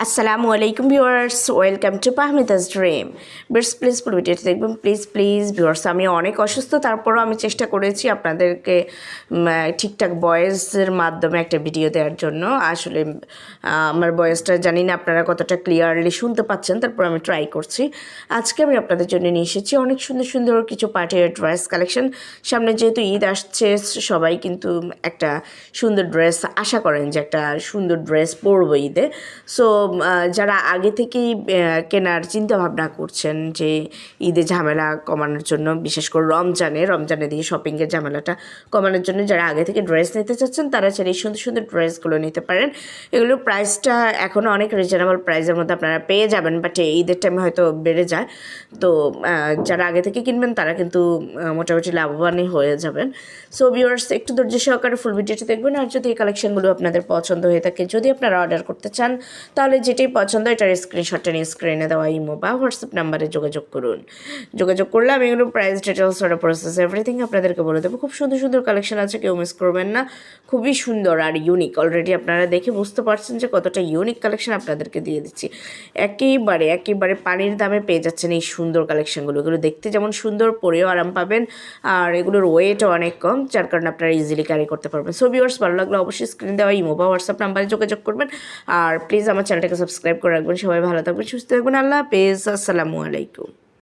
আসসালামু আলাইকুম viewers welcome to পাহমিদাস ড্রিম বেস প্লিজ পুরো ভিডিওটি দেখবেন। প্লিজ প্লিজ ভিউয়ার্স আমি অনেক অসুস্থ, তারপরও আমি চেষ্টা করেছি আপনাদেরকে ঠিকঠাক বয়েসের মাধ্যমে একটা ভিডিও দেওয়ার জন্য। আসলে আমার বয়েসটা জানি না আপনারা কতটা ক্লিয়ারলি শুনতে পাচ্ছেন, তারপর আমি ট্রাই করছি। আজকে আমি আপনাদের জন্য নিয়ে এসেছি অনেক সুন্দর সুন্দর কিছু পার্টির ড্রেস কালেকশন সামনে যেহেতু ঈদ আসছে, সবাই কিন্তু একটা সুন্দর ড্রেস আশা করেন যে একটা সুন্দর ড্রেস পরবো ঈদে। সো যারা আগে থেকেই কেনার চিন্তা ভাবনা করছেন যে ঈদে ঝামেলা কমানোর জন্য, বিশেষ করে রমজানে রমজানে দিয়ে শপিংয়ের ঝামেলাটা কমানোর জন্য যারা আগে থেকে ড্রেস নিতে চাচ্ছেন, তারা চাইলে এই সুন্দর সুন্দর ড্রেসগুলো নিতে পারেন। এগুলোর প্রাইসটা এখনও অনেক রিজনেবল প্রাইসের মধ্যে আপনারা পেয়ে যাবেন বাট ঈদের টাইমে হয়তো বেড়ে যায়। তো যারা আগে থেকে কিনবেন, তারা কিন্তু মোটামুটি লাভবানই হয়ে যাবেন। সো ভিউয়ার্স একটু ধৈর্য সহকারে ফুল ভিডিওটি দেখবেন, আর যদি এই কালেকশনগুলো আপনাদের পছন্দ হয়ে থাকে, যদি আপনারা অর্ডার করতে চান, তাহলে যেটাই পছন্দ এটার স্ক্রিনশটটা নিয়ে স্ক্রিনে দেওয়া ইমো বা হোয়াটসঅ্যাপ নাম্বারে যোগাযোগ করুন। যোগাযোগ করলে আমি এগুলো price details order process everything আপনাদেরকে বলে দেবো। খুব সুন্দর সুন্দর কালেকশন আছে, কেউ মিস করবেন না। খুবই সুন্দর আর ইউনিক অলরেডি আপনারা দেখে বুঝতে পারছেন যে কতটা ইউনিক কালেকশন আপনাদেরকে দিয়ে দিচ্ছি। একেবারে একেবারে পানির দামে পেয়ে যাচ্ছেন এই সুন্দর কালেকশনগুলো এগুলো দেখতে যেমন সুন্দর, পরেও আরাম পাবেন। আর এগুলোর ওয়েটও অনেক কম, যার কারণে আপনারা ইজিলি ক্যারি করতে পারবেন। সো ভিউয়ার্স ভালো লাগলে অবশ্যই স্ক্রিন দেওয়া ইমো বা হোয়াটসঅ্যাপ নাম্বারে যোগাযোগ করবেন। আর প্লিজ আমার চ্যানেলটাকে সাবস্ক্রাইব করে রাখবেন। সবাই ভালো থাকবেন সুস্থ থাকবেন। আল্লাহ হাফেজ। আসসালামু আলাইকুম।